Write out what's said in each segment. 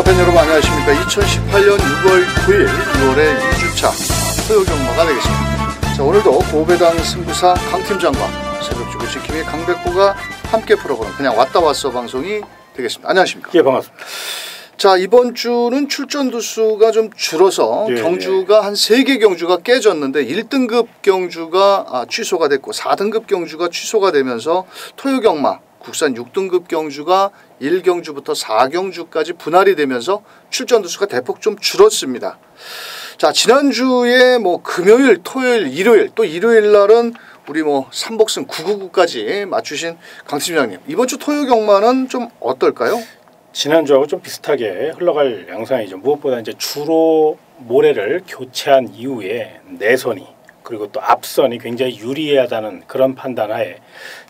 경마 팬 여러분 안녕하십니까? 2018년 6월 9일 6월의 2주차 토요 경마가 되겠습니다. 자 오늘도 고배당 승부사 강 팀장과 새벽주고 지킴이 강백호가 함께 풀어보는 그냥 왔다 왔어 방송이 되겠습니다. 안녕하십니까? 예 반갑습니다. 자 이번 주는 출전 두수가 좀 줄어서 예, 경주가 한세개 경주가 깨졌는데 1등급 경주가 아, 취소가 됐고 4등급 경주가 취소가 되면서 토요 경마 국산 6등급 경주가 1경주부터 4경주까지 분할이 되면서 출전 두수가 대폭 좀 줄었습니다. 자 지난주에 뭐 금요일, 토요일, 일요일 또 일요일 날은 우리 뭐 삼복승 999까지 맞추신 강 팀장님 이번 주 토요 경마는 좀 어떨까요? 지난주하고 좀 비슷하게 흘러갈 양상이죠. 무엇보다 이제 주로 모래를 교체한 이후에 내선이 그리고 또 앞선이 굉장히 유리하다는 그런 판단하에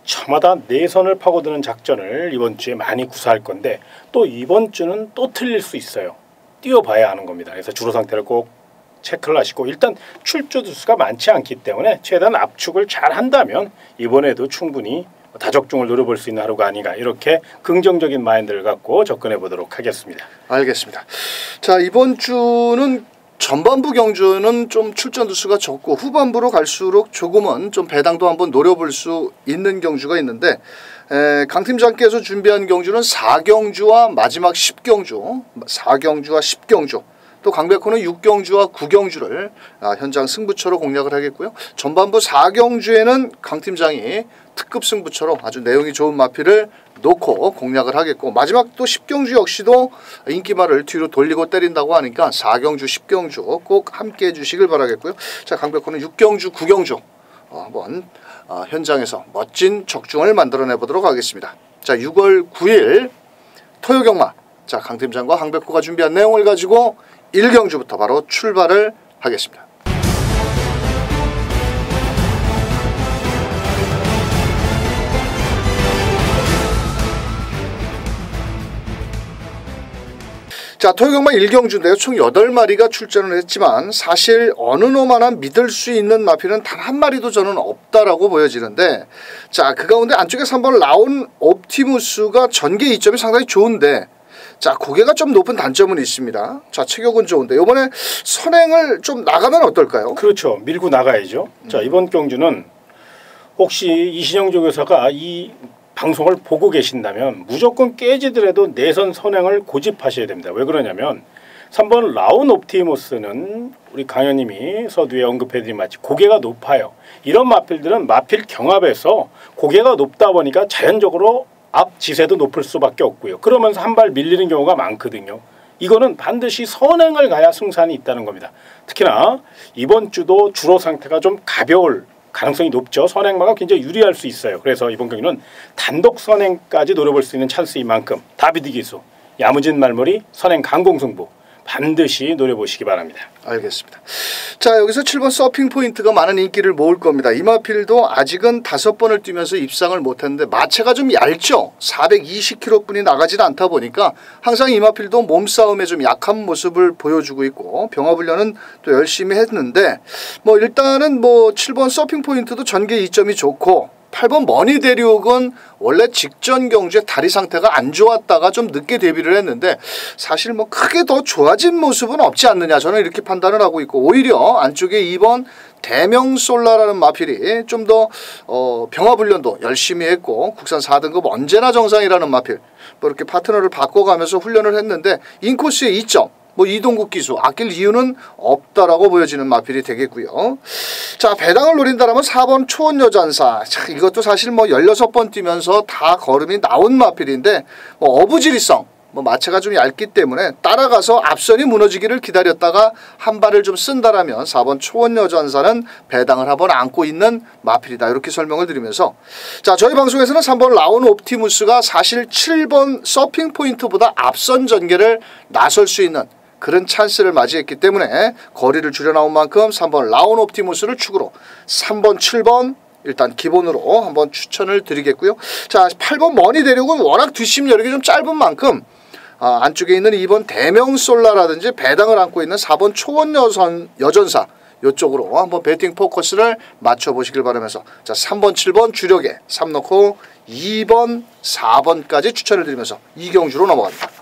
저마다 내선을 파고드는 작전을 이번 주에 많이 구사할 건데 또 이번 주는 또 틀릴 수 있어요. 뛰어봐야 하는 겁니다. 그래서 주로 상태를 꼭 체크를 하시고 일단 출조 두수가 많지 않기 때문에 최대한 압축을 잘 한다면 이번에도 충분히 다적중을 노려볼 수 있는 하루가 아닌가 이렇게 긍정적인 마인드를 갖고 접근해 보도록 하겠습니다. 알겠습니다. 자 이번 주는 전반부 경주는 좀 출전 두수가 적고 후반부로 갈수록 조금은 좀 배당도 한번 노려볼 수 있는 경주가 있는데 에, 강 팀장께서 준비한 경주는 4경주와 마지막 10경주, 4경주와 10경주 또 강백호는 6경주와 9경주를 아, 현장 승부처로 공략을 하겠고요. 전반부 4경주에는 강 팀장이 특급 승부처로 아주 내용이 좋은 마피를 놓고 공략을 하겠고 마지막 또 10경주 역시도 인기말을 뒤로 돌리고 때린다고 하니까 4경주 10경주 꼭 함께 해 주시길 바라겠고요. 자 강백호는 6경주 9경주 어, 한번 어, 현장에서 멋진 적중을 만들어내 보도록 하겠습니다. 자 6월 9일 토요경마 자 강팀장과 강백호가 준비한 내용을 가지고 1경주부터 바로 출발을 하겠습니다. 자, 토요경마 1경주인데요. 총 8마리가 출전을 했지만 사실 어느 놈 하나 믿을 수 있는 마피는 단한 마리도 저는 없다라고 보여지는데 자, 그 가운데 안쪽에 3번 라온 옵티무스가 전개 이점이 상당히 좋은데 자, 고개가 좀 높은 단점은 있습니다. 자, 체격은 좋은데 이번에 선행을 좀 나가면 어떨까요? 그렇죠. 밀고 나가야죠. 자 이번 경주는 혹시 이신영 조교사가 이 방송을 보고 계신다면 무조건 깨지더라도 내선 선행을 고집하셔야 됩니다. 왜 그러냐면 3번 라운 옵티모스는 우리 강현님이 서두에 언급해드린 마치 고개가 높아요. 이런 마필들은 마필 경합에서 고개가 높다 보니까 자연적으로 앞 지세도 높을 수밖에 없고요. 그러면서 한 발 밀리는 경우가 많거든요. 이거는 반드시 선행을 가야 승산이 있다는 겁니다. 특히나 이번 주도 주로 상태가 좀 가벼울 가능성이 높죠. 선행마가 굉장히 유리할 수 있어요. 그래서 이번 경기는 단독 선행까지 노려볼 수 있는 찬스인 만큼 다비드 기수, 야무진 말머리, 선행 강공승부 반드시 노려보시기 바랍니다. 알겠습니다. 자 여기서 7번 서핑 포인트가 많은 인기를 모을 겁니다. 이마필도 아직은 다섯 번을 뛰면서 입상을 못했는데 마체가 좀 얇죠. 420kg뿐이 나가질 않다 보니까 항상 이마필도 몸싸움에 좀 약한 모습을 보여주고 있고 병합훈련은 또 열심히 했는데 뭐 일단은 뭐 7번 서핑 포인트도 전개 이점이 좋고 8번 머니 대륙은 원래 직전 경주에 다리 상태가 안 좋았다가 좀 늦게 데뷔를 했는데 사실 뭐 크게 더 좋아진 모습은 없지 않느냐 저는 이렇게 판단을 하고 있고 오히려 안쪽에 2번 대명솔라라는 마필이 좀더 어, 병합훈련도 열심히 했고 국산 4등급 언제나 정상이라는 마필 뭐 이렇게 파트너를 바꿔가면서 훈련을 했는데 인코스의 이점 뭐 이동국 기수 아낄 이유는 없다라고 보여지는 마필이 되겠고요. 자 배당을 노린다라면 4번 초원여잔사. 자, 이것도 사실 뭐 16번 뛰면서 다 걸음이 나온 마필인데 뭐 어부지리성 뭐 마체가 좀 얇기 때문에 따라가서 앞선이 무너지기를 기다렸다가 한 발을 좀 쓴다라면 4번 초원여전사는 배당을 한번 안고 있는 마필이다. 이렇게 설명을 드리면서. 자 저희 방송에서는 3번 라온 옵티무스가 사실 7번 서핑 포인트보다 앞선 전개를 나설 수 있는 그런 찬스를 맞이했기 때문에 거리를 줄여 나온 만큼 3번 라온 옵티무스를 축으로 3번 7번 일단 기본으로 한번 추천을 드리겠고요. 자 8번 머니 대륙은 워낙 뒷심 여력이 좀 짧은 만큼 아, 안쪽에 있는 2번 대명솔라라든지 배당을 안고 있는 4번 초원여선 여전사 이쪽으로 한번 배팅 포커스를 맞춰보시길 바라면서 자 3번 7번 주력에 3 넣고 2번 4번까지 추천을 드리면서 이경주로 넘어갑니다.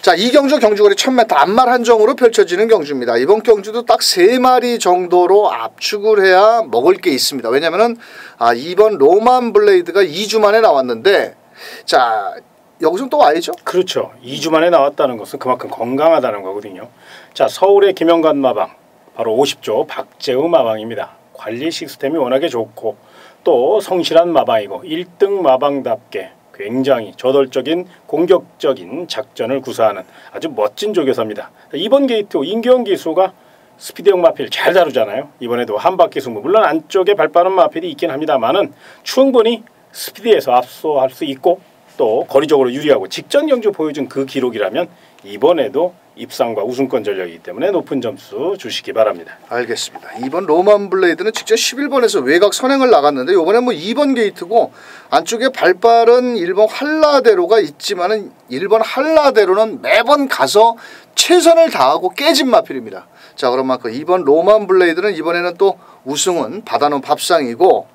자, 이 경주 경주거리 1000m 앞말 한정으로 펼쳐지는 경주입니다. 이번 경주도 딱세 마리 정도로 압축을 해야 먹을 게 있습니다. 왜냐면은 아, 이번 로만 블레이드가 2주 만에 나왔는데 자, 여기서 또 와야죠. 그렇죠. 2주 만에 나왔다는 것은 그만큼 건강하다는 거거든요. 자, 서울의 김영관 마방 바로 50조 박재우 마방입니다. 관리 시스템이 워낙에 좋고 또 성실한 마방이고 1등 마방답게 굉장히 저돌적인 공격적인 작전을 구사하는 아주 멋진 조교사입니다. 이번 게이트 인경 기수가 스피드형 마필 잘 다루잖아요. 이번에도 한 바퀴 승부 물론 안쪽에 발 빠른 마필이 있긴 합니다만은 충분히 스피드에서 압수할 수 있고 또 거리적으로 유리하고 직전 경주 보여준 그 기록이라면 이번에도 입상과 우승권 전력이기 때문에 높은 점수 주시기 바랍니다. 알겠습니다. 이번 로만 블레이드는 직접 11번에서 외곽 선행을 나갔는데 이번에 뭐 2번 게이트고 안쪽에 발빠른 1번 한라대로가 있지만은 1번 한라대로는 매번 가서 최선을 다하고 깨진 마필입니다. 자 그럼 그 2번 로만 블레이드는 이번에는 또 우승은 받아놓은 밥상이고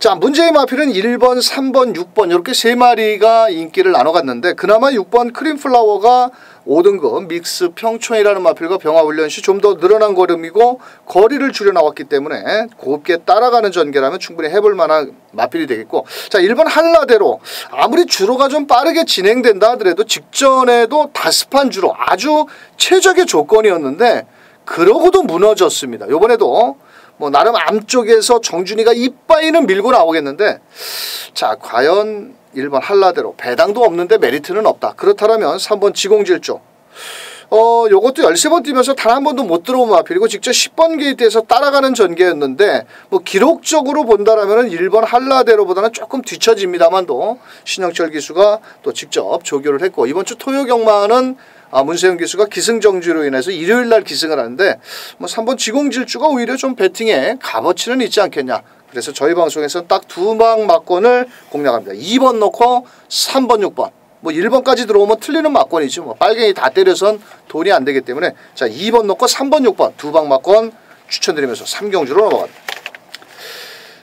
자 문제의 마필은 1번, 3번, 6번 이렇게 세 마리가 인기를 나눠갔는데 그나마 6번 크림플라워가 5등급 믹스 평촌이라는 마필과 병화훈련 시 좀 더 늘어난 걸음이고 거리를 줄여 나왔기 때문에 곱게 따라가는 전개라면 충분히 해볼 만한 마필이 되겠고 자 1번 한라대로 아무리 주로가 좀 빠르게 진행된다 하더라도 직전에도 다습한 주로 아주 최적의 조건이었는데 그러고도 무너졌습니다. 요번에도 뭐 나름 암 쪽에서 정준이가 이빠이는 밀고 나오겠는데 자 과연 1번 한라대로 배당도 없는데 메리트는 없다. 그렇다면 3번 지공질조 어, 요것도 13번 뛰면서 단 한 번도 못 들어온 마필이고 직접 10번 게이트에서 따라가는 전개였는데 뭐 기록적으로 본다라면은 1번 한라대로보다는 조금 뒤처집니다만도 신영철 기수가 또 직접 조교를 했고 이번 주 토요 경마는 아, 문세영 기수가 기승정지로 인해서 일요일 날 기승을 하는데 뭐 3번 지공질주가 오히려 좀 배팅에 값어치는 있지 않겠냐. 그래서 저희 방송에서는 딱 두 방 막권을 공략합니다. 2번 넣고 3번, 6번. 뭐 1번까지 들어오면 틀리는 막권이죠. 뭐 빨갱이 다 때려선 돈이 안 되기 때문에 자 2번 넣고 3번, 6번 두 방 막권 추천드리면서 3경주로 넘어갑니다.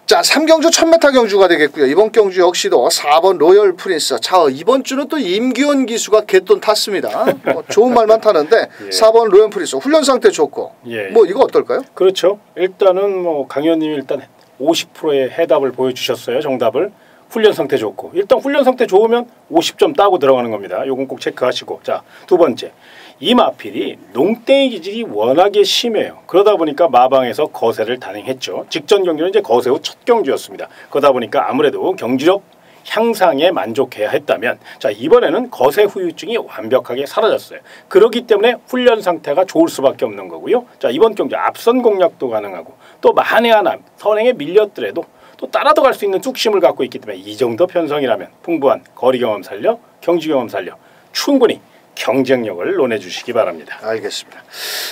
자, 3경주 1000m 경주가 되겠고요. 이번 경주 역시도 4번 로열 프린스. 자, 이번 주는 또 임기원 기수가 개돈 탔습니다. 뭐 좋은 말만 타는데 예. 4번 로열 프린스 훈련 상태 좋고. 예. 뭐 이거 어떨까요? 그렇죠. 일단은 뭐 강현님 일단 50%의 해답을 보여주셨어요. 정답을. 훈련 상태 좋고 일단 훈련 상태 좋으면 50점 따고 들어가는 겁니다. 요건 꼭 체크하시고 자 두 번째 이 마필이 농땡이 기질이 워낙에 심해요. 그러다 보니까 마방에서 거세를 단행했죠. 직전 경기는 이제 거세 후 첫 경주였습니다. 그러다 보니까 아무래도 경지력 향상에 만족해야 했다면 자 이번에는 거세 후유증이 완벽하게 사라졌어요. 그렇기 때문에 훈련 상태가 좋을 수밖에 없는 거고요. 자 이번 경기 앞선 공략도 가능하고 또 만에 하나 선행에 밀렸더라도 또 따라도 갈 수 있는 뚝심을 갖고 있기 때문에 이 정도 편성이라면 풍부한 거리 경험 살려 경지 경험 살려 충분히 경쟁력을 논해 주시기 바랍니다. 알겠습니다.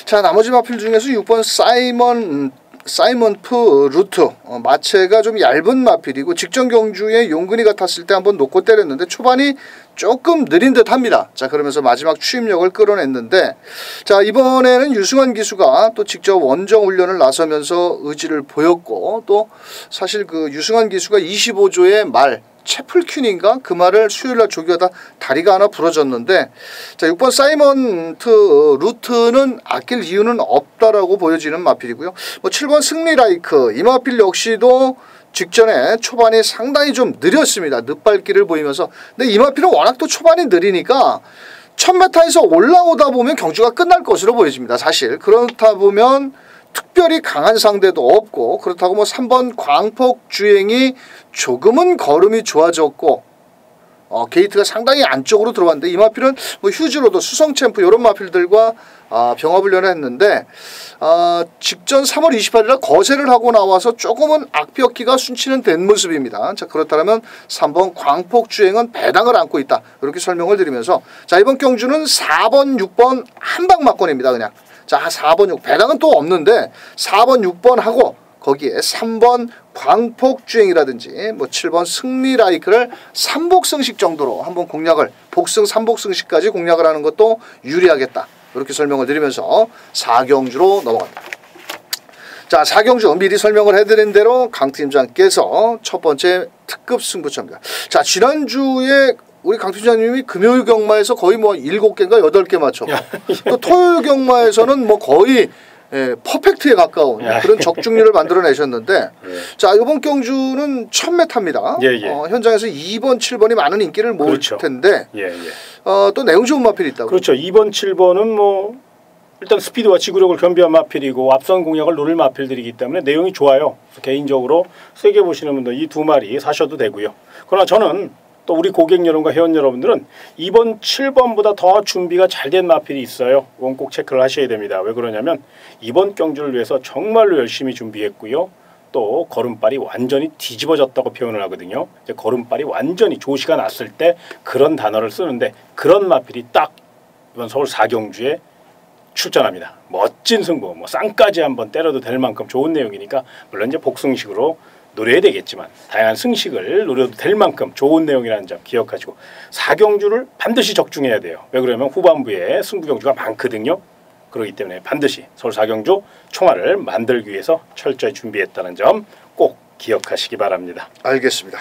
자 나머지 마필 중에서 6번 사이먼 사이먼 프 루트 어, 마체가 좀 얇은 마필이고 직전 경주에 용근이 같았을 때 한번 놓고 때렸는데 초반이 조금 느린 듯 합니다. 자 그러면서 마지막 추임력을 끌어냈는데 자 이번에는 유승환 기수가 또 직접 원정 훈련을 나서면서 의지를 보였고 또 사실 그 유승환 기수가 25조의 말 채플퀸인가 그 말을 수요일날 조교하다 다리가 하나 부러졌는데 자 6번 사이먼트 루트는 아낄 이유는 없다라고 보여지는 마필이고요. 뭐 7번 승리라이크 이 마필 역시도 직전에 초반이 상당히 좀 느렸습니다. 늦발길을 보이면서 근데 이 마필은 워낙 또 초반이 느리니까 1000m에서 올라오다 보면 경주가 끝날 것으로 보여집니다. 사실 그렇다 보면 특별히 강한 상대도 없고 그렇다고 뭐 3번 광폭 주행이 조금은 걸음이 좋아졌고 어, 게이트가 상당히 안쪽으로 들어왔는데 이 마필은 뭐 휴즈로도 수성 챔프 이런 마필들과 아, 병합을 했는데 아, 직전 3월 28일에 거세를 하고 나와서 조금은 악벽기가 순치는 된 모습입니다. 자 그렇다면 3번 광폭 주행은 배당을 안고 있다. 이렇게 설명을 드리면서 자 이번 경주는 4번 6번 한방 막권입니다. 그냥 자 4번 6 배당은 또 없는데 4번 6번 하고 거기에 3번 광폭주행이라든지 뭐 7번 승리라이크를 삼복승식 정도로 한번 공략을 복승 삼복승식까지 공략을 하는 것도 유리하겠다. 이렇게 설명을 드리면서 4경주로 넘어갑니다. 자, 4경주 미리 설명을 해드린 대로 강 팀장께서 첫 번째 특급 승부처입니다. 자, 지난주에 우리 강 팀장님이 금요일 경마에서 거의 뭐 일곱 개인가 여덟 개 맞췄고 또 토요일 경마에서는 뭐 거의 예, 퍼펙트에 가까운 야. 그런 적중률을 만들어내셨는데 예. 자 이번 경주는 첫 메타입니다. 예, 예. 어, 현장에서 2번, 7번이 많은 인기를 모을 그렇죠. 텐데 예, 예. 어, 또 내용 좋은 마필이 있다고. 그렇죠. 2번, 7번은 뭐 일단 스피드와 지구력을 겸비한 마필이고 앞선 공략을 노릴 마필들이기 때문에 내용이 좋아요. 개인적으로 세게 보시는 분들 이 두 마리 사셔도 되고요. 그러나 저는 또 우리 고객 여러분과 회원 여러분들은 2번, 7번보다 더 준비가 잘 된 마필이 있어요. 그건 꼭 체크를 하셔야 됩니다. 왜 그러냐면 이번 경주를 위해서 정말로 열심히 준비했고요. 또 걸음발이 완전히 뒤집어졌다고 표현을 하거든요. 이제 걸음발이 완전히 조시가 났을 때 그런 단어를 쓰는데 그런 마필이 딱 이번 서울 사경주에 출전합니다. 멋진 승부, 뭐 쌍까지 한번 때려도 될 만큼 좋은 내용이니까 물론 이제 복승식으로 노려야 되겠지만 다양한 승식을 노려도 될 만큼 좋은 내용이라는 점 기억하시고 사경주를 반드시 적중해야 돼요. 왜 그러면 후반부에 승부 경주가 많거든요. 그렇기 때문에 반드시 서울 사경주 총알을 만들기 위해서 철저히 준비했다는 점 꼭 기억하시기 바랍니다. 알겠습니다.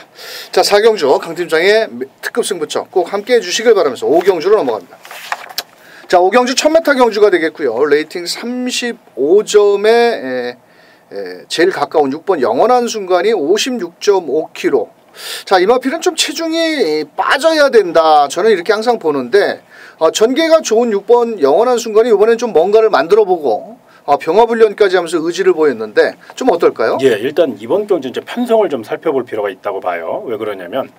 자 사경주 강 팀장의 특급 승부처 꼭 함께해 주시길 바라면서 5경주로 넘어갑니다. 자 5경주 첫 메타 경주가 되겠고요. 레이팅 35점 에 제일 가까운 6번 영원한 순간이 56.5kg. 자 이마필은 좀 체중이 빠져야 된다. 저는 이렇게 항상 보는데 어, 전개가 좋은 6번 영원한 순간이 이번엔 좀 뭔가를 만들어 보고 어, 병합훈련까지 하면서 의지를 보였는데 좀 어떨까요? 예, 일단 이번 경주 이제 편성을 좀 살펴볼 필요가 있다고 봐요. 왜 그러냐면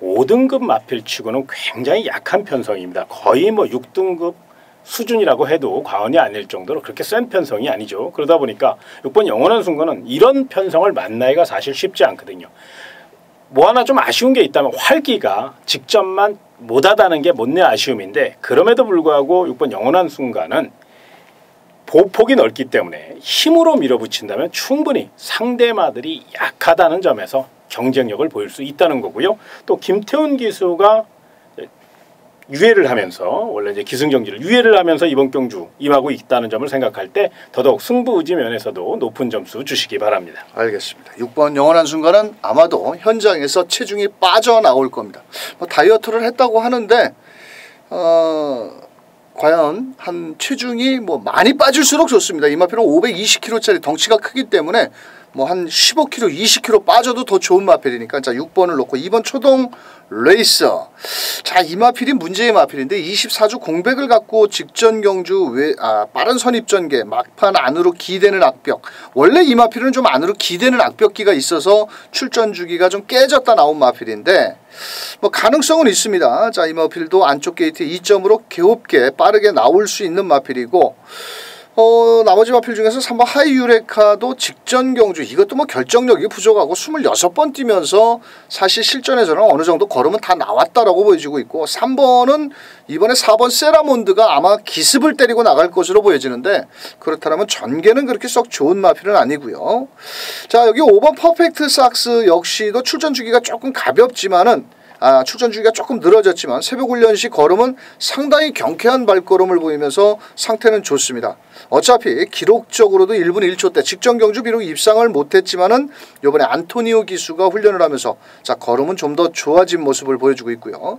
5등급 마필 치고는 굉장히 약한 편성입니다. 거의 뭐 6등급 수준이라고 해도 과언이 아닐 정도로 그렇게 센 편성이 아니죠. 그러다 보니까 6번 영원한 순간은 이런 편성을 만나기가 사실 쉽지 않거든요. 뭐 하나 좀 아쉬운 게 있다면 활기가 직접만 못하다는 게 못내 아쉬움인데 그럼에도 불구하고 6번 영원한 순간은 보폭이 넓기 때문에 힘으로 밀어붙인다면 충분히 상대마들이 약하다는 점에서 경쟁력을 보일 수 있다는 거고요. 또 김태훈 기수가 유예를 하면서 원래 이제 기승전결을 유예를 하면서 이번 경주 임하고 있다는 점을 생각할 때 더더욱 승부 의지 면에서도 높은 점수 주시기 바랍니다. 알겠습니다. 6번 영원한 순간은 아마도 현장에서 체중이 빠져나올 겁니다. 뭐 다이어트를 했다고 하는데 어, 과연 한 체중이 뭐 많이 빠질수록 좋습니다. 이마표는 520kg짜리 덩치가 크기 때문에 뭐 한 15kg, 20kg 빠져도 더 좋은 마필이니까. 자 6번을 놓고 2번 초동 레이서. 자이 마필이 문제의 마필인데 24주 공백을 갖고 직전 경주 외, 아, 빠른 선입 전개 막판 안으로 기대는 악벽. 원래 이 마필은 좀 안으로 기대는 악벽기가 있어서 출전 주기가 좀 깨졌다 나온 마필인데 뭐 가능성은 있습니다. 자이 마필도 안쪽 게이트 2점으로 개업게 빠르게 나올 수 있는 마필이고 어, 나머지 마필 중에서 3번 하이유레카도 직전 경주 이것도 뭐 결정력이 부족하고 26번 뛰면서 사실 실전에서는 어느 정도 걸으면 다 나왔다라고 보여지고 있고 3번은 이번에 4번 세라몬드가 아마 기습을 때리고 나갈 것으로 보여지는데 그렇다면 전개는 그렇게 썩 좋은 마필은 아니고요. 자 여기 5번 퍼펙트 삭스 역시도 출전 주기가 조금 가볍지만은 아, 출전 주기가 조금 늘어졌지만 새벽 훈련 시 걸음은 상당히 경쾌한 발걸음을 보이면서 상태는 좋습니다. 어차피 기록적으로도 1분 1초 때 직전 경주 비록 입상을 못했지만은 이번에 안토니오 기수가 훈련을 하면서 자 걸음은 좀 더 좋아진 모습을 보여주고 있고요.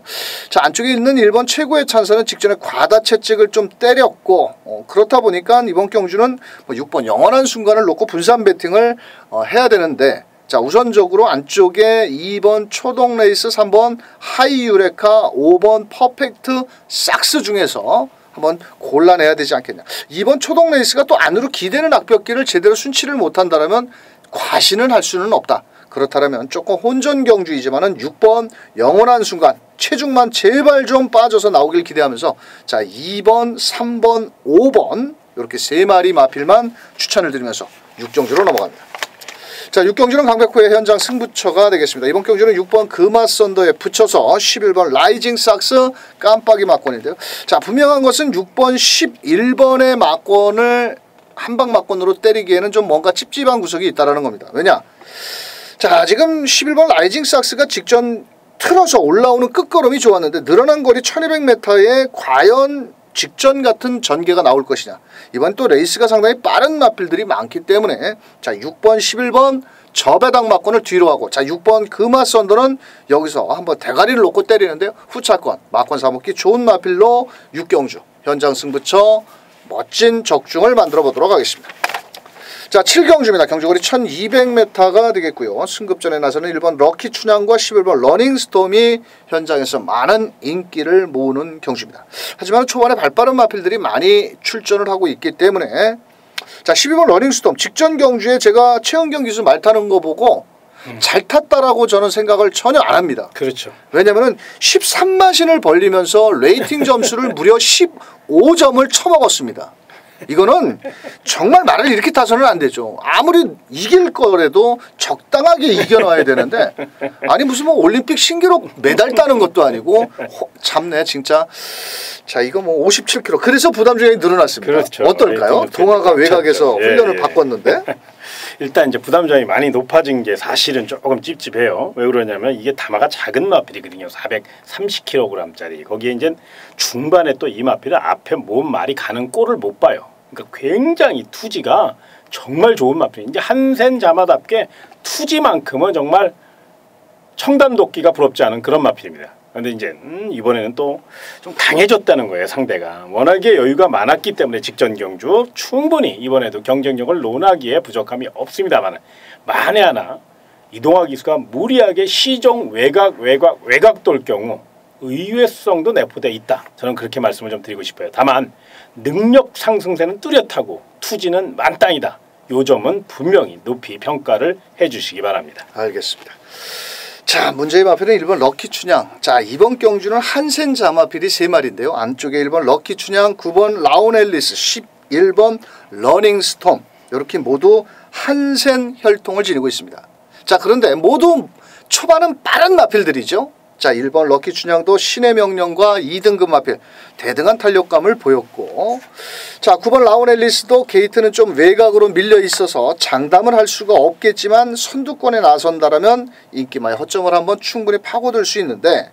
자 안쪽에 있는 1번 최고의 찬사는 직전에 과다 채찍을 좀 때렸고 어, 그렇다 보니까 이번 경주는 뭐 6번 영원한 순간을 놓고 분산 배팅을 어, 해야 되는데 자 우선적으로 안쪽에 2번 초동 레이스 3번 하이 유레카 5번 퍼펙트 삭스 중에서 한번 골라내야 되지 않겠냐 2번 초동 레이스가 또 안으로 기대는 악벽기를 제대로 순치를 못한다면 과신은 할 수는 없다 그렇다면 조금 혼전 경주이지만 은 6번 영원한 순간 체중만 제발 좀 빠져서 나오길 기대하면서 자 2번 3번 5번 이렇게 세 마리 마필만 추천을 드리면서 6경주로 넘어갑니다. 자, 6경주는 강백호의 현장 승부처가 되겠습니다. 이번 경주는 6번 금화 썬더에 붙여서 11번 라이징 삭스 깜빡이 막권인데요. 자, 분명한 것은 6번 11번의 막권을 한방 막권으로 때리기에는 좀 뭔가 찝찝한 구석이 있다라는 겁니다. 왜냐? 자, 지금 11번 라이징 삭스가 직전 틀어서 올라오는 끝걸음이 좋았는데 늘어난 거리 1200m에 과연 직전 같은 전개가 나올 것이냐. 이번 또 레이스가 상당히 빠른 마필들이 많기 때문에 자 6번 11번 저배당 막권을 뒤로 하고 자 6번 금화 썬더는 여기서 한번 대가리를 놓고 때리는데요. 후차권 막권 사먹기 좋은 마필로 육경주 현장 승부처 멋진 적중을 만들어 보도록 하겠습니다. 자, 7경주입니다. 경주거리 1200m가 되겠고요. 승급전에 나서는 1번 럭키 춘향과 11번 러닝스톰이 현장에서 많은 인기를 모으는 경주입니다. 하지만 초반에 발빠른 마필들이 많이 출전을 하고 있기 때문에 자, 12번 러닝스톰 직전 경주에 제가 최은경 기수 말 타는 거 보고 음. 잘 탔다라고 저는 생각을 전혀 안 합니다. 그렇죠. 왜냐면은 13마신을 벌리면서 레이팅 점수를 무려 15점을 쳐먹었습니다. 이거는 정말 말을 이렇게 타서는 안 되죠. 아무리 이길 거라도 적당하게 이겨놔야 되는데 아니 무슨 뭐 올림픽 신기록 메달 따는 것도 아니고 호, 참네 진짜 자 이거 뭐 57kg 그래서 부담 중이 늘어났습니다. 그렇죠. 어떨까요? 동아가 외곽에서 예, 훈련을 예. 바꿨는데 일단 이제 부담 점이 많이 높아진 게 사실은 조금 찝찝해요. 왜 그러냐면 이게 담화가 작은 마필이거든요. 430kg짜리. 거기에 이제 중반에 또 이 마필은 앞에 몸 말이 가는 꼴을 못 봐요. 그러니까 굉장히 투지가 정말 좋은 마필. 이제 한센 자마답게 투지만큼은 정말 청담 도끼가 부럽지 않은 그런 마필입니다. 근데 이제 음, 이번에는 또 좀 강해졌다는 거예요 상대가 워낙에 여유가 많았기 때문에 직전 경주 충분히 이번에도 경쟁력을 논하기에 부족함이 없습니다만 만에 하나 이동화 기수가 무리하게 시종 외곽 외곽 외곽 돌 경우 의외성도 내포돼 있다. 저는 그렇게 말씀을 좀 드리고 싶어요. 다만 능력 상승세는 뚜렷하고 투지는 만땅이다. 요 점은 분명히 높이 평가를 해주시기 바랍니다. 알겠습니다. 자, 문제의 마필은 1번 럭키 춘향. 자, 이번 경주는 한센 자마필이 3마리인데요. 안쪽에 1번 럭키 춘향, 9번 라온 앨리스, 11번 러닝 스톰. 이렇게 모두 한센 혈통을 지니고 있습니다. 자, 그런데 모두 초반은 빠른 마필들이죠. 자 1번 럭키 춘향도 신의 명령과 2등급 마필 대등한 탄력감을 보였고 자 9번 라온 앨리스도 게이트는 좀 외곽으로 밀려 있어서 장담을 할 수가 없겠지만 선두권에 나선다라면 인기마의 허점을 한번 충분히 파고들 수 있는데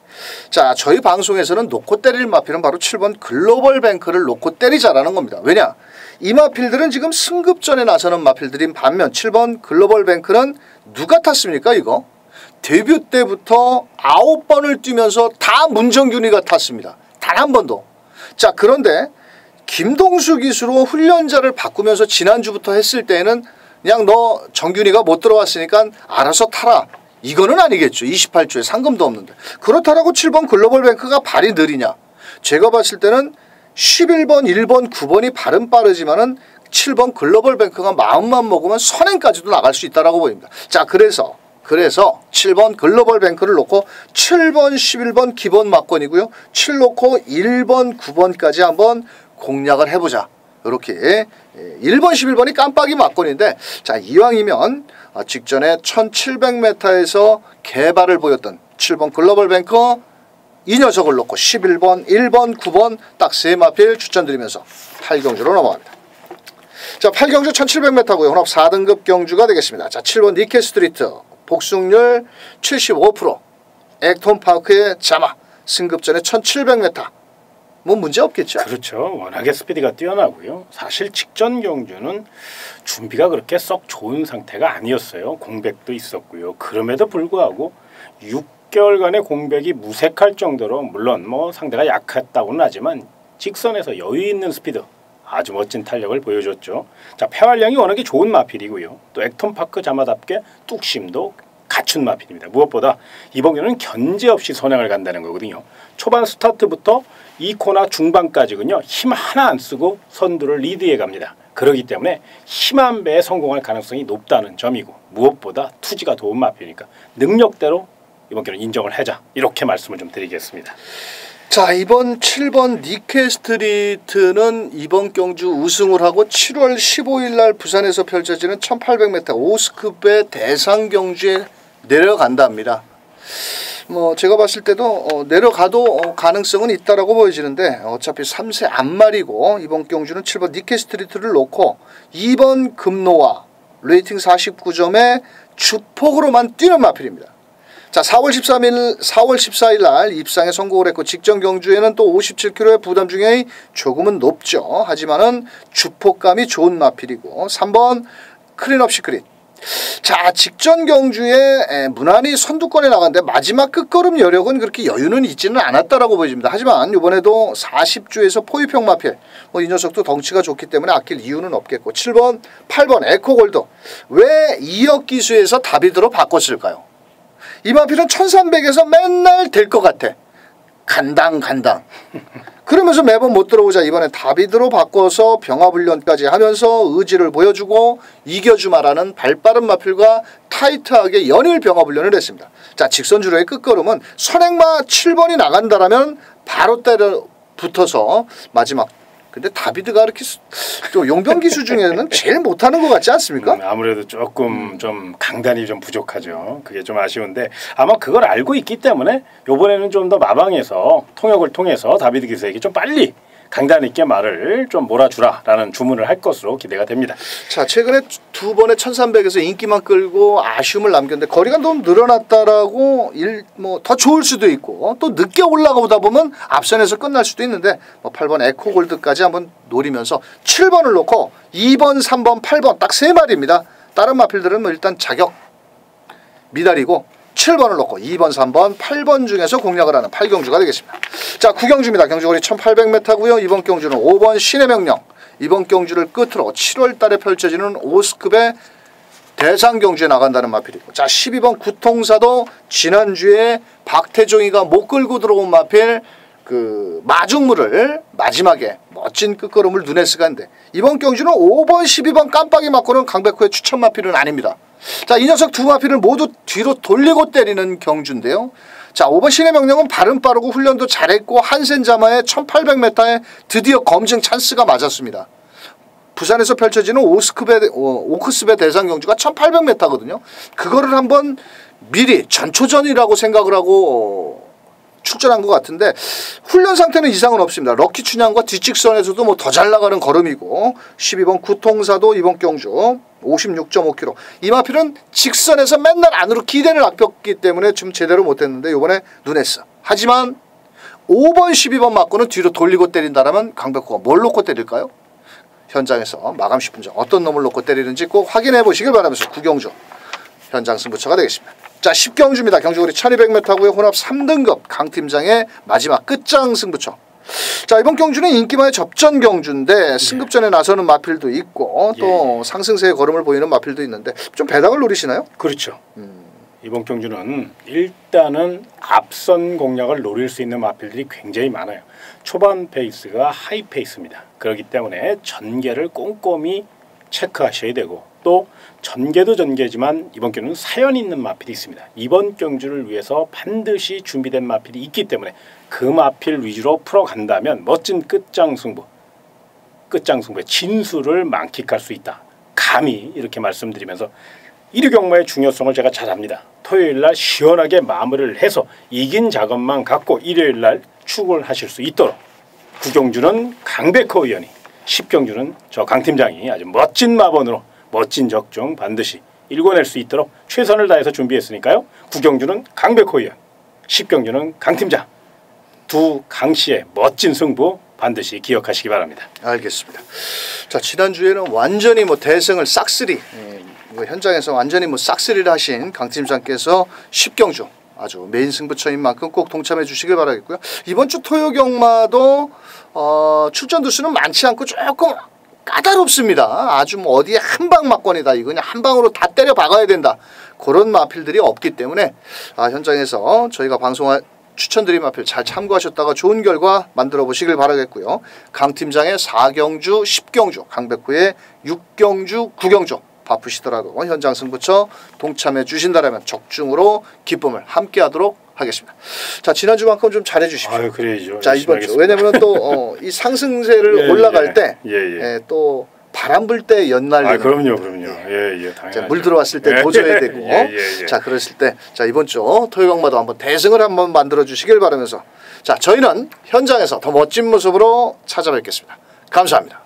자 저희 방송에서는 놓고 때릴 마필은 바로 7번 글로벌 뱅크를 놓고 때리자라는 겁니다. 왜냐 이 마필들은 지금 승급전에 나서는 마필들인 반면 7번 글로벌 뱅크는 누가 탔습니까 이거? 데뷔 때부터 아홉 번을 뛰면서 다 문정균이가 탔습니다. 단 한 번도. 자 그런데 김동수 기수로 훈련자를 바꾸면서 지난주부터 했을 때는 그냥 너 정균이가 못 들어왔으니까 알아서 타라. 이거는 아니겠죠. 28주에 상금도 없는데. 그렇다라고 7번 글로벌뱅크가 발이 느리냐. 제가 봤을 때는 11번, 1번, 9번이 발은 빠르지만은 7번 글로벌뱅크가 마음만 먹으면 선행까지도 나갈 수 있다라고 보입니다. 자, 그래서 그래서 7번 글로벌 뱅크를 놓고 7번 11번 기본 막건이고요. 7 놓고 1번 9번까지 한번 공략을 해보자. 이렇게 1번 11번이 깜빡이 막건인데 자 이왕이면 아, 직전에 1700m에서 개발을 보였던 7번 글로벌 뱅커 이 녀석을 놓고 11번, 1번, 9번 딱 세 마필 추천드리면서 8경주로 넘어갑니다. 자 8경주 1700m고요. 혼합 4등급 경주가 되겠습니다. 자 7번 니케 스트리트 복숭률 75% 액톤파크의 자마 승급전에 1700m 뭐 문제 없겠죠. 그렇죠. 워낙에 스피드가 뛰어나고요. 사실 직전 경주는 준비가 그렇게 썩 좋은 상태가 아니었어요. 공백도 있었고요. 그럼에도 불구하고 6개월간의 공백이 무색할 정도로 물론 뭐 상대가 약했다고는 하지만 직선에서 여유 있는 스피드 아주 멋진 탄력을 보여줬죠. 자, 폐활량이 워낙에 좋은 마필이고요. 또 액톤파크 자마답게 뚝심도 갖춘 마필입니다. 무엇보다 이번 경우는 견제 없이 선행을 간다는 거거든요. 초반 스타트부터 2코나 중반까지군요. 힘 하나 안 쓰고 선두를 리드해 갑니다. 그러기 때문에 힘 한 배에 성공할 가능성이 높다는 점이고 무엇보다 투지가 좋은 마필이니까 능력대로 이번 경우는 인정을 하자 이렇게 말씀을 좀 드리겠습니다. 자 이번 7번 니케 스트리트는 이번 경주 우승을 하고 7월 15일 날 부산에서 펼쳐지는 1800m 오스급의 대상 경주에 내려간답니다. 뭐 제가 봤을 때도 어 내려가도 어 가능성은 있다라고 보여지는데 어차피 3세 안말이고 이번 경주는 7번 니케 스트리트를 놓고 2번 금노와 레이팅 49점에 주폭으로만 뛰는 마필입니다. 자, 4월 13일, 4월 14일 날 입상에 성공을 했고 직전 경주에는 또 57kg의 부담 중에 조금은 높죠. 하지만은 주폭감이 좋은 마필이고 3번 클린업 시크릿. 자, 직전 경주에 무난히 선두권에 나갔는데 마지막 끝걸음 여력은 그렇게 여유는 있지는 않았다라고 보여집니다. 하지만 이번에도 40주에서 포유평 마필. 뭐 이 녀석도 덩치가 좋기 때문에 아낄 이유는 없겠고 7번, 8번 에코골드. 왜 2억 기수에서 다비드로 바꿨을까요? 이마필은 1300에서 맨날 될 것 같아. 간당 간당. 그러면서 매번 못 들어오자 이번에 다비드로 바꿔서 병합훈련까지 하면서 의지를 보여주고 이겨주마라는 발빠른 마필과 타이트하게 연일 병합훈련을 했습니다. 자 직선주로의 끝걸음은 선행마 7번이 나간다라면 바로 때려 붙어서 마지막 근데 다비드가 이렇게 또 용병 기수 중에는 제일 못하는 것 같지 않습니까? 음, 아무래도 조금 음. 좀 강단이 좀 부족하죠. 그게 좀 아쉬운데 아마 그걸 알고 있기 때문에 이번에는 좀 더 마방에서 통역을 통해서 다비드 기수에게 좀 빨리 강단 있게 말을 좀 몰아주라라는 주문을 할 것으로 기대가 됩니다. 자 최근에 두 번의 1300에서 인기만 끌고 아쉬움을 남겼는데 거리가 너무 늘어났다라고 일뭐더 좋을 수도 있고 또 늦게 올라가보다 보면 앞선에서 끝날 수도 있는데 뭐 8번 에코골드까지 한번 노리면서 7번을 놓고 2번, 3번, 8번 딱 세 마리입니다. 다른 마필들은 뭐 일단 자격 미달이고 7번을 놓고 2번, 3번, 8번 중에서 공략을 하는 8경주가 되겠습니다. 자, 9경주입니다. 경주거리 1800m고요. 이번 경주는 5번 신의 명령. 이번 경주를 끝으로 7월 달에 펼쳐지는 오스급의 대상 경주에 나간다는 마필이고 자 12번 구통사도 지난주에 박태종이가 못 끌고 들어온 마필 그 마중물을 마지막에 멋진 끝걸음을 눈에 쓰간데 이번 경주는 5번 12번 깜빡이 맞고는 강백호의 추천 마필은 아닙니다. 자, 이 녀석 두 마피를 모두 뒤로 돌리고 때리는 경주인데요. 자, 5번 신의 명령은 발음 빠르고 훈련도 잘했고 한센자마의 1800m에 드디어 검증 찬스가 맞았습니다. 부산에서 펼쳐지는 오스크베, 어, 오크스베 대상 경주가 1800m거든요. 그거를 한번 미리 전초전이라고 생각을 하고 출전한 것 같은데 훈련 상태는 이상은 없습니다. 럭키 춘향과 뒷직선에서도 뭐 더 잘 나가는 걸음이고 12번 구통사도 이번 경주 56.5km. 이마필은 직선에서 맨날 안으로 기대를 아꼈기 때문에 좀 제대로 못했는데 이번에 눈했어. 하지만 5번 12번 맞고는 뒤로 돌리고 때린다면 강백호가 뭘 놓고 때릴까요? 현장에서 마감 10분 전 어떤 놈을 놓고 때리는지 꼭 확인해 보시길 바라면서 구경주 현장 승부처가 되겠습니다. 자 10경주입니다. 경주거리 1200m고요. 혼합 3등급 강 팀장의 마지막 끝장 승부처. 자 이번 경주는 인기만의 접전 경주인데 승급전에 나서는 마필도 있고 또 예. 상승세의 걸음을 보이는 마필도 있는데 좀 배당을 노리시나요? 그렇죠. 음. 이번 경주는 일단은 앞선 공략을 노릴 수 있는 마필들이 굉장히 많아요. 초반 페이스가 하이 페이스입니다. 그렇기 때문에 전개를 꼼꼼히 체크하셔야 되고 또 전개도 전개지만 이번 경주는 사연 있는 마필이 있습니다. 이번 경주를 위해서 반드시 준비된 마필이 있기 때문에 그 마필 위주로 풀어간다면 멋진 끝장 승부, 끝장 승부의 진수를 만끽할 수 있다. 감히 이렇게 말씀드리면서 일위 경마의 중요성을 제가 잘 압니다. 토요일 날 시원하게 마무리를 해서 이긴 작업만 갖고 일요일 날 출근하실 수 있도록 구경주는 강백호 의원이 10경주는 저 강 팀장이 아주 멋진 마번으로 멋진 적중 반드시 일궈낼 수 있도록 최선을 다해서 준비했으니까요. 구경주는 강백호 의원, 10경주는 강 팀장 두 강씨의 멋진 승부 반드시 기억하시기 바랍니다. 알겠습니다. 자 지난주에는 완전히 뭐 대승을 싹쓸이 예, 현장에서 완전히 뭐 싹쓸이를 하신 강 팀장께서 10경주 아주 메인 승부처인 만큼 꼭 동참해 주시길 바라겠고요. 이번 주 토요 경마도 어, 출전 두수는 많지 않고 조금 까다롭습니다. 아주 뭐 어디에 한 방 막권이다. 이거 그냥 한 방으로 다 때려 박아야 된다. 그런 마필들이 없기 때문에 아, 현장에서 저희가 방송할 추천드린 마필 잘 참고하셨다가 좋은 결과 만들어 보시길 바라겠고요. 강 팀장의 4경주, 10경주, 강백호의 6경주, 9경주 바쁘시더라도 현장 승부처 동참해 주신다면 적중으로 기쁨을 함께하도록 하겠습니다. 자 지난 주만큼 좀 잘해 주십시오. 아 그래야죠. 자 이번 주 왜냐면 또이 어, 상승세를 예, 올라갈 예. 때또 예, 예. 예 바람 불 때 연날. 아 그럼요, 그럼요. 예, 예. 물 들어왔을 때 도줘야 되고. 자 그랬을 때 자 이번 주 토요강마도 한번 대승을 한번 만들어 주시길 바라면서 자 저희는 현장에서 더 멋진 모습으로 찾아뵙겠습니다. 감사합니다.